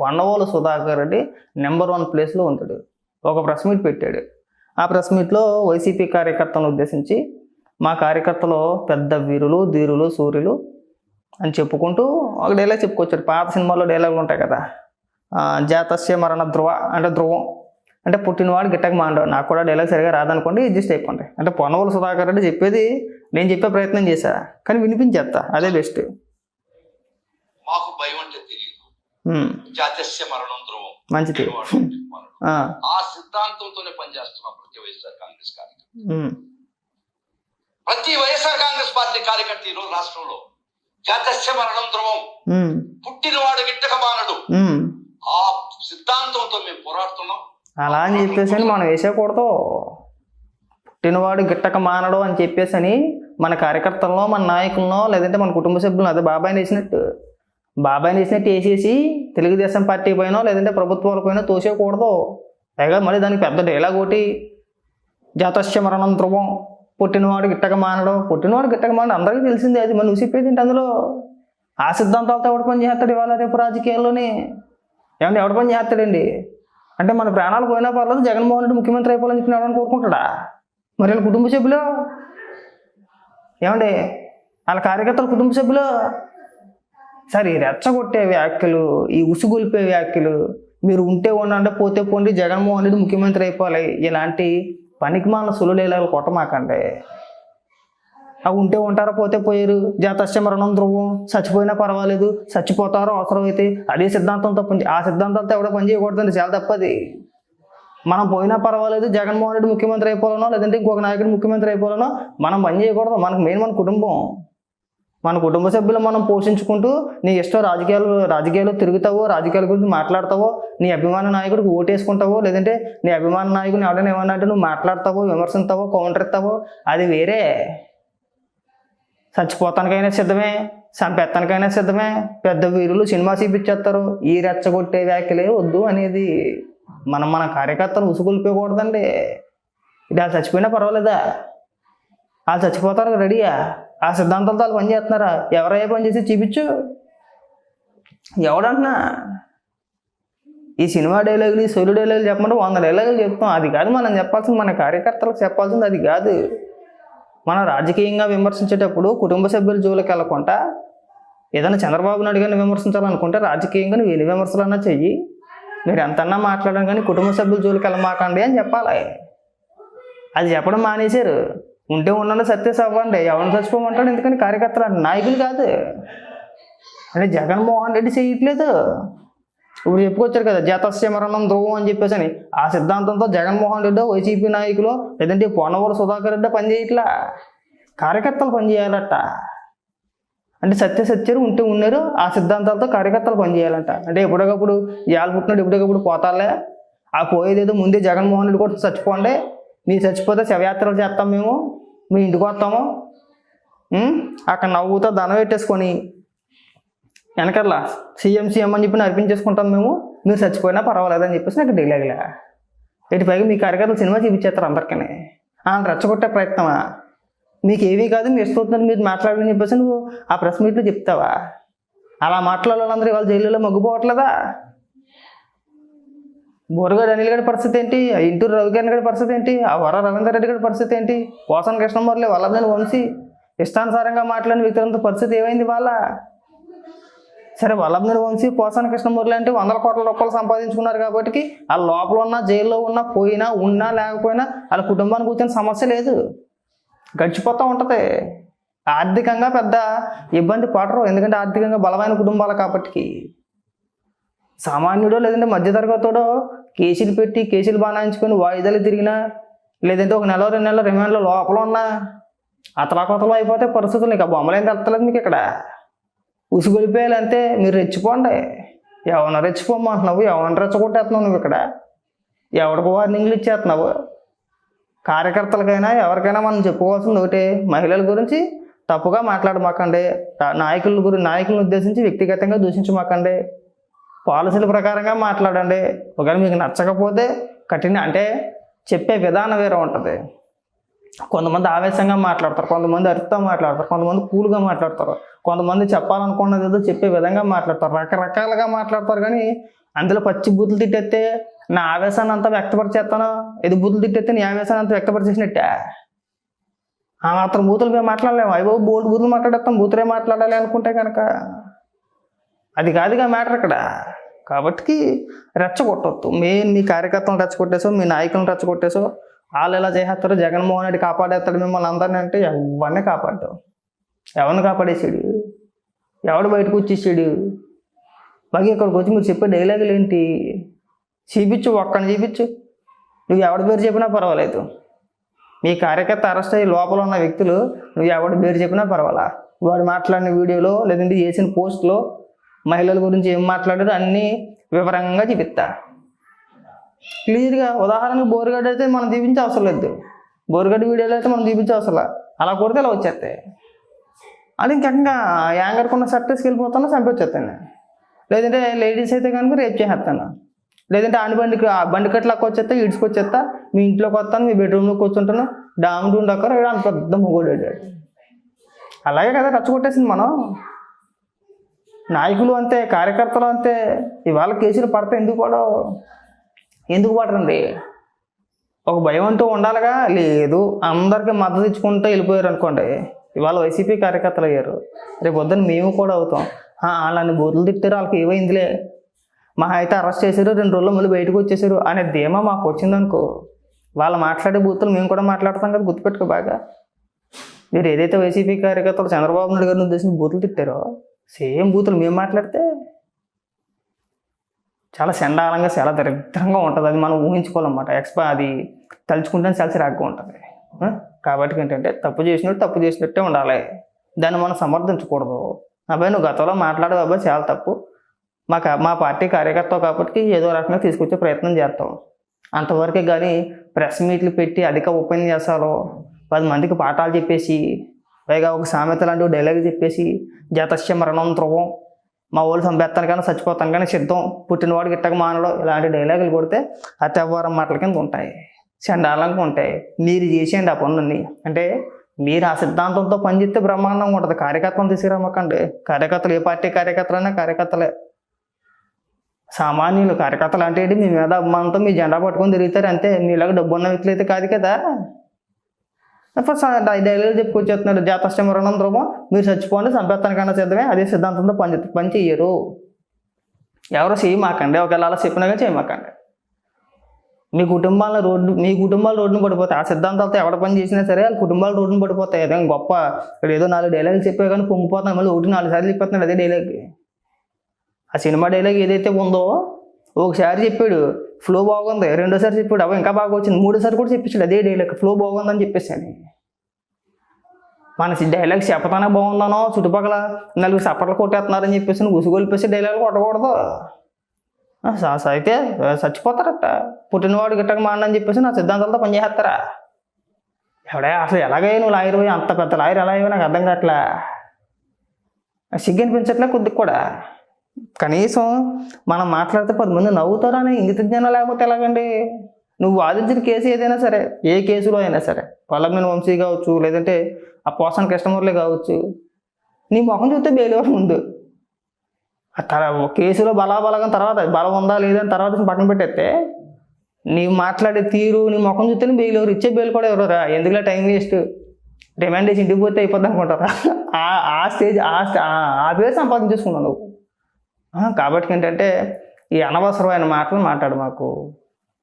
Ponnavolu Sudhakar Reddy number one ప్లేస్లో ఉంటాడు. ఒక ప్రెస్ మీట్ పెట్టాడు. ఆ ప్రెస్ మీట్లో వైసీపీ కార్యకర్తలను ఉద్దేశించి మా కార్యకర్తలు పెద్ద వీరులు ధీరులు సూర్యులు అని చెప్పుకుంటూ ఒక డైలాగ్ చెప్పుకొచ్చాడు. పాత సినిమాల్లో డైలాగులు ఉంటాయి కదా. జాతస్య మరణ ధ్రువ అంటే ధ్రువం. అంటే పుట్టినవాడు గిట్టక మాండవు నాకు కూడా డైలాగ్ సరిగా రాదనుకోండి అడ్జస్ట్ అయిపోండి. అంటే పొన్నవోలు సుధాకర్ రెడ్డి చెప్పేది నేను చెప్పే ప్రయత్నం చేశా. కానీ వినిపించేస్తా అదే బెస్ట్ మాకు భయం జాతస్య మరణం ధ్రువం. మంచిది. ఆ, సిద్ధాంతంతోనే పనిచేస్తున్నాం ప్రతి వైఎస్ఆర్ కాంగ్రెస్ కార్యకర్త. ప్రతి వైఎస్ఆర్ కాంగ్రెస్ పార్టీ కార్యకర్త ఈ రోజు రాష్ట్రంలో జాతస్య మరణం ధ్రువం. పుట్టినవాడు గిట్టక మానడు. ఆ సిద్ధాంతంతో మేము పోరాడుతున్నాం. అలా అని చెప్పేసి అని మనం వేసేయకూడదు. పుట్టినవాడు గిట్టక మానడు అని చెప్పేసి అని మన కార్యకర్తల్లో మన నాయకులను లేదంటే మన కుటుంబ సభ్యులను అదే బాబాయ్ని వేసినట్టు బాబాయ్ వేసినట్టు వేసేసి తెలుగుదేశం పార్టీ పైన లేదంటే ప్రభుత్వాల పైన తోసేయకూడదు. పైగా మళ్ళీ దానికి పెద్ద డైలాగ్ ఒకటి జాతస్య మరణం ధ్రువం పుట్టినవాడు గిట్టక మానడం. పుట్టినవాడు గిట్టక మానడం అందరికీ తెలిసిందే అది. మనం చెప్పేది ఏంటి అందులో? ఆ సిద్ధాంతాలతో ఎవడు పని చేస్తాడు ఇవాళ రేపు రాజకీయాల్లోనే? ఏమంటే ఎవడు పని చేస్తాడండి? అంటే మన ప్రాణాలు పోయినా పర్లేదు జగన్మోహన్ రెడ్డి ముఖ్యమంత్రి అయిపోవాలని చెప్పిన ఎవరైనా కోరుకుంటాడా? మరి వాళ్ళ కుటుంబ సభ్యులు? ఏమండి వాళ్ళ కార్యకర్తల కుటుంబ సభ్యులు? సరే ఈ రెచ్చగొట్టే వ్యాఖ్యలు ఈ ఉసుగొల్పే వ్యాఖ్యలు మీరు ఉంటే ఉండండి పోతే పోండి జగన్మోహన్ రెడ్డి ముఖ్యమంత్రి అయిపోవాలి. ఇలాంటి పనికి మన సులులేలాలు కొట్టమాకండి. అవి ఉంటే ఉంటారా పోతే పోయారు. జాతస్య మరణం ధ్రువం. చచ్చిపోయినా పర్వాలేదు. చచ్చిపోతారో అవసరమైతే అదే సిద్ధాంతంతో పని ఆ సిద్ధాంతాలతో ఎవడో పని చేయకూడదండి చాలా తప్పది. మనం పోయినా పర్వాలేదు జగన్మోహన్ రెడ్డి ముఖ్యమంత్రి అయిపోవాలనో లేదంటే ఇంకొక నాయకుడు ముఖ్యమంత్రి అయిపోవాలనో మనం పని చేయకూడదు. మనకు మెయిన్ మన కుటుంబం. మన కుటుంబ సభ్యులు మనం పోషించుకుంటూ నీ ఇష్టం రాజకీయాలు రాజకీయాలు తిరుగుతావో రాజకీయాల గురించి మాట్లాడతావో నీ అభిమాన నాయకుడికి ఓటేసుకుంటావో లేదంటే నీ అభిమాన నాయకుని ఎవరైనా ఏమన్నా అంటే నువ్వు మాట్లాడతావో విమర్శిస్తావో కౌంటర్ ఇస్తావో అది వేరే. చచ్చిపోతానికైనా సిద్ధమే చంపెత్తానికైనా సిద్ధమే పెద్ద వీరులు సినిమా చూపించేస్తారు ఈ రెచ్చగొట్టే వ్యాఖ్యలే వద్దు అనేది. మనం మన కార్యకర్తలు ఉసుగొల్పకూడదండి ఇది వాళ్ళు చచ్చిపోయినా పర్వాలేదా? వాళ్ళు చచ్చిపోతారు రెడీయా? ఆ సిద్ధాంతాలతో వాళ్ళు పని చేస్తున్నారా? ఎవరయ్యే పని చేసి చూపించు. ఎవడంటున్నా? ఈ సినిమా డైలాగులు ఈ సొలు డైలాగులు చెప్పమంటే వంద డైలాగులు చెప్తాం. అది కాదు మనం చెప్పాల్సింది మన కార్యకర్తలకు చెప్పాల్సింది అది కాదు. మనం రాజకీయంగా విమర్శించేటప్పుడు కుటుంబ సభ్యుల జోలికి వెళ్ళకుండా ఏదైనా చంద్రబాబు నాయుడు గారిని విమర్శించాలనుకుంటే రాజకీయంగా నువ్వు ఎన్ని విమర్శలన్నా చెయ్యి. మీరు ఎంతన్నా మాట్లాడడం కానీ కుటుంబ సభ్యుల జోలికి వెళ్ళమాకండి అని చెప్పాలి. అది చెప్పడం మానేశారు. ఉంటే ఉన్న సత్యస్ అవ్వండి ఎవరిని చచ్చిపోమంటాడు? ఎందుకని కార్యకర్తలు అంటే నాయకులు కాదు. అంటే జగన్మోహన్ రెడ్డి చేయట్లేదు. ఇప్పుడు చెప్పుకొచ్చారు కదా జాతస్య మరణం ధ్రువం అని చెప్పేసి అని ఆ సిద్ధాంతంతో జగన్మోహన్ రెడ్డి వైసీపీ నాయకులు లేదంటే పొన్నవూరు సుధాకర్ రెడ్డి పనిచేయట్లా? కార్యకర్తలు పనిచేయాలట. అంటే సత్య సత్యరు ఉంటే ఉన్నారు ఆ సిద్ధాంతాలతో కార్యకర్తలు పనిచేయాలంట. అంటే ఎప్పటికప్పుడు ఇవాళ పుట్టినాడు ఎప్పటికప్పుడు పోతాలే? ఆ పోయేదేదో ముందే జగన్మోహన్ రెడ్డి కూడా చచ్చిపోండి. మీరు చచ్చిపోతే శవయాత్రలు చేస్తాం మేము. మీ ఇంటికి వస్తాము. అక్కడ నవ్వుతో దండం పెట్టేసుకొని వెనకర్ల సీఎం సీఎం అని చెప్పి నడిపించేసుకుంటాం మేము. మీరు చచ్చిపోయినా పర్వాలేదని చెప్పేసి నాకు డైలాగులే ఇటు పైగా మీ కార్యకర్తలు సినిమా చూపించేస్తారు అందరికీ ఆయన రెచ్చగొట్టే ప్రయత్నమా? మీకు ఏవి కాదు మీరు చూస్తున్నారు మీరు మాట్లాడని చెప్పేసి నువ్వు ఆ ప్రెస్ మీట్లో చెప్తావా? అలా మాట్లాడాలందరూ వాళ్ళందరూ ఇవాళ జైలులో మగ్గుపోవట్లేదా? బోరగాడు అనిల్ గారి పరిస్థితి ఏంటి? ఇంటూరు రవికిరణ్ గారి పరిస్థితి ఏంటి? ఆ వర రవీందర్ రెడ్డి గడి పరిస్థితి ఏంటి? పోసన కృష్ణమూర్లి వల్లభనేని వంశీ ఇష్టానుసారంగా మాట్లాడిన వ్యక్తులంతా పరిస్థితి ఏమైంది వాళ్ళ? సరే వల్లభనేని వంశీ పోసాన కృష్ణమూర్తి అంటే వందల కోట్ల రూపాయలు సంపాదించుకున్నారు కాబట్టి ఆ లోపల ఉన్న జైల్లో ఉన్నా పోయినా ఉన్నా లేకపోయినా వాళ్ళ కుటుంబానికి కూర్చొని సమస్య లేదు. గడిచిపోతూ ఉంటుంది. ఆర్థికంగా పెద్ద ఇబ్బంది పడరు. ఎందుకంటే ఆర్థికంగా బలమైన కుటుంబాలు కాబట్టి సామాన్యుడో లేదంటే మధ్యతరగతోడో కేసులు పెట్టి కేసులు బాణాయించుకొని వాయిదాలు తిరిగినా లేదంటే ఒక నెల రెండు నెలల రిమాండ్లో లోపల ఉన్నా అతలాకొతలు అయిపోతే పరిస్థితులు ఇక బొమ్మలేం తెలతలేదు మీకు ఇక్కడ. ఉసుగొలిపోయాలి అంతే మీరు రెచ్చిపోండి. ఎవరిని రెచ్చిపోమంటున్నావు ఎవరిని రెచ్చగొట్టేస్తున్నావు నువ్వు ఇక్కడ? ఎవరికి వార్నింగ్లు ఇచ్చేస్తున్నావు? కార్యకర్తలకైనా ఎవరికైనా మనం చెప్పుకోవాల్సింది ఒకటే. మహిళల గురించి తప్పుగా మాట్లాడమాకండి. నాయకుల గురించి నాయకులను ఉద్దేశించి వ్యక్తిగతంగా దూషించమాకండి. పాలసీల ప్రకారంగా మాట్లాడండి. ఒకవేళ మీకు నచ్చకపోతే కఠిన అంటే చెప్పే విధానం వేరే ఉంటుంది. కొంతమంది ఆవేశంగా మాట్లాడతారు కొంతమంది అరుపుతో మాట్లాడతారు కొంతమంది కూల్గా మాట్లాడతారు. కొంతమంది చెప్పాలనుకున్నది ఏదో చెప్పే విధంగా మాట్లాడతారు. రకరకాలుగా మాట్లాడతారు కానీ అందులో పచ్చి బూతులు తిట్టేస్తే నా ఆవేశాన్ని అంతా వ్యక్తపరిచేస్తాను? ఇది బూతులు తిట్టేస్తే నీ ఆవేశాన్ని అంతా వ్యక్తపరిచేసినట్టే? ఆ మాత్రం బూతులు మేము మాట్లాడలేము. అయ్యో బోల్డ్ బూతులు మాట్లాడేస్తాం. బూతులే మాట్లాడాలి అనుకుంటే కనుక అది కాదుగా మ్యాటర్ అక్కడ. కాబట్టి రెచ్చగొట్టొద్దు. మేము మీ కార్యకర్తలను రెచ్చగొట్టేసో మీ నాయకులను రెచ్చగొట్టేసో వాళ్ళు ఎలా చేసేస్తారో జగన్మోహన్ రెడ్డి కాపాడేస్తాడు మిమ్మల్ని అందరినీ అంటే ఎవరిని కాపాడ్డావు ఎవరిని కాపాడేసాడు ఎవడు బయటకు వచ్చేసాడు? బాగా ఇక్కడికి వచ్చి మీరు చెప్పే డైలాగులు ఏంటి? చూపించు ఒక్కడిని చూపించు. నువ్వు ఎవడి పేరు చెప్పినా పర్వాలేదు. మీ కార్యకర్త అరెస్ట్ అయ్యి లోపల ఉన్న వ్యక్తులు నువ్వు ఎవడి పేరు చెప్పినా పర్వాలా? వాడు మాట్లాడిన వీడియోలో లేదంటే చేసిన పోస్ట్లో మహిళల గురించి ఏం మాట్లాడారు అన్నీ వివరంగా చూపిస్తా. క్లియర్గా ఉదాహరణకు బోరుగడ్డ అయితే మనం చూపించే అవసరం లేదు. బోరుగడ్డ వీడియోలో అయితే మనం చూపించే అవసరం అలా కొడితే ఇలా వచ్చేస్తాయి. అది ఇంకంగా యాంగర్కి ఉన్న షర్ట్ వెళ్ళిపోతాను చంపొచ్చేస్తాను. లేదంటే లేడీస్ అయితే కనుక రేపు చేసేస్తాను. లేదంటే ఆని బండికి బండి కట్లకు వచ్చేస్తా ఈడ్చుకొచ్చేస్తా మీ ఇంట్లోకి వస్తాను మీ బెడ్రూమ్లో కూర్చుంటాను డామ్ డూమ్ డక్కర్ అంత పెద్ద మొగోడు అలాగే కదా రచ్చగొట్టేసింది మనం. నాయకులు అంతే కార్యకర్తలు అంతే. ఇవాళ కేసులు పడితే ఎందుకు పడవు ఎందుకు పడరండి ఒక భయం అంటూ ఉండాలిగా? లేదు. అందరికీ మద్దతు ఇచ్చుకుంటూ వెళ్ళిపోయారు అనుకోండి. ఇవాళ వైసీపీ కార్యకర్తలు అయ్యారు. రేపు పొద్దున్న మేము కూడా అవుతాం. వాళ్ళని బూతులు తిట్టారు వాళ్ళకి ఏమైందిలే? మా అయితే అరెస్ట్ చేశారు రెండు రోజులు మళ్ళీ బయటకు వచ్చేసారు అనే ధీమా మాకు వచ్చిందనుకో వాళ్ళు మాట్లాడే బూతులు మేము కూడా మాట్లాడతాం కదా గుర్తుపెట్టుకో బాగా. మీరు ఏదైతే వైసీపీ కార్యకర్తలు చంద్రబాబు నాయుడు గారిని ఉద్దేశించి బూతులు తిట్టారో సేమ్ బూతులు మేము మాట్లాడితే చాలా చండాలంగా చాలా దరిద్రంగా ఉంటుంది. అది మనం ఊహించుకోవాలన్నమాట. ఎక్స్పా అది తలుచుకుంటే చాలా రాగ్గా ఉంటుంది. కాబట్టి ఏంటంటే తప్పు చేసినట్టు తప్పు చేసినట్టే ఉండాలి. దాన్ని మనం సమర్థించకూడదు. అబ్బాయి నువ్వు గతంలో మాట్లాడే అబ్బాయి చాలా తప్పు. మా మా పార్టీ కార్యకర్త కాబట్టి ఏదో రకంగా తీసుకొచ్చే ప్రయత్నం చేస్తాం. అంతవరకే కానీ ప్రెస్ మీట్లు పెట్టి అధిక ఉపన్యాసాలు పది మందికి పాఠాలు చెప్పేసి పైగా ఒక సామెత లాంటి డైలాగ్ చెప్పేసి జాతస్య మరణం ధ్రువం మా వాళ్ళు చంపేస్తాను కానీ చచ్చిపోతాను కానీ సిద్ధం. పుట్టినవాడు గిట్టక మానడం. ఇలాంటి డైలాగులు కొడితే అత్యవహారం మాటల కింద ఉంటాయి. చండాలంగా ఉంటాయి. మీరు చేసేయండి ఆ పనులన్నీ. అంటే మీరు ఆ సిద్ధాంతంతో పనిచేస్తే బ్రహ్మాండంగా ఉంటుంది. కార్యకర్తలు తీసుకురామకండి. కార్యకర్తలు ఏ పార్టీ కార్యకర్తలైనా కార్యకర్తలే. సామాన్యులు కార్యకర్తలు అంటే మీ మీద అభిమానంతో మీ జెండా పట్టుకొని తిరుగుతారు అంతే. మీలాగా డబ్బు ఉన్న వ్యక్తులు అయితే కాదు కదా. ఫస్ట్ డైలాగులు చెప్పుకొచ్చేస్తున్నారు జాతస్య మరణం ధ్రువం. మీరు చచ్చిపోండి చంపేస్తానికన్నా సిద్ధమే. అదే సిద్ధాంతంతో పని పని చెయ్యరు. ఎవరు చేయమాకండి ఒకవేళ అలా చెప్పినా కానీ చేయమాకండి మీ కుటుంబాల రోడ్డు మీ కుటుంబాలు రోడ్డును పడిపోతాయి. ఆ సిద్ధాంతాలతో ఎవడ పని చేసినా సరే వాళ్ళ కుటుంబాలు రోడ్డును పడిపోతాయి. అదే గొప్ప ఇక్కడ ఏదో నాలుగు డైలాగులు చెప్పే కానీ పొంగిపోతాను మళ్ళీ ఒకటి నాలుగు సార్లు చెప్పేస్తున్నాడు అదే డైలాగ్. ఆ సినిమా డైలాగ్ ఏదైతే ఉందో ఒకసారి చెప్పాడు. ఫ్లో బాగుంది. రెండోసారి చెప్పాడు అవి ఇంకా బాగా వచ్చింది. మూడోసారి కూడా చెప్పించాడు అదే డైలాగ్ ఫ్లో బాగుందని చెప్పేసాను మన డైలాగ్ చెప్పతానే బాగుందనో చుట్టుపక్కల నలుగురు సపర్లు కొట్టేస్తున్నారని చెప్పేసి ఉసుగొలిపేసి డైలాగ్ కొట్టకూడదు. అయితే చచ్చిపోతారట. పుట్టినవాడు గిట్టక మాడని చెప్పేసి నా సిద్ధాంతాలతో పనిచేస్తారా ఎవడే అసలు ఎలాగే నువ్వు లాయర్ పోయి అంత పెద్ద లాయర్ ఎలా అయ్యో నాకు అర్థం కావట్లే. సిగ్గు అనిపించట్లే కొద్దిగా కూడా. కనీసం మనం మాట్లాడితే పది మంది నవ్వుతారా అని ఇంగిత జ్ఞానం లేకపోతే ఎలాగండి? నువ్వు వాదించిన కేసు ఏదైనా సరే ఏ కేసులో అయినా సరే పల్లమైన వంశీ కావచ్చు లేదంటే ఆ పోసన కృష్ణమూర్లే కావచ్చు నీ ముఖం చూస్తే బెయిల్ ముందు. ఆ కేసులో బలాబలగం తర్వాత బలం ఉందా లేదా అని తర్వాత పక్కన పెట్టేస్తే నీవు మాట్లాడే తీరు నీ ముఖం చూస్తేనే బెయిల్ ఎవరు ఇచ్చే బెయిల్ కూడా ఎవరు రా? ఎందుకులా టైం వేస్ట్? డిమాండ్ చేసి ఇంటికి పోతే అయిపోద్ది అనుకుంటారా? ఆ ఆ స్టేజ్ ఆ ఆ- పేరు సంపాదించేసుకున్నావు నువ్వు. కాబట్టి ఏంటంటే ఈ అనవసరమైన మాటలు మాట్లాడు మాకు.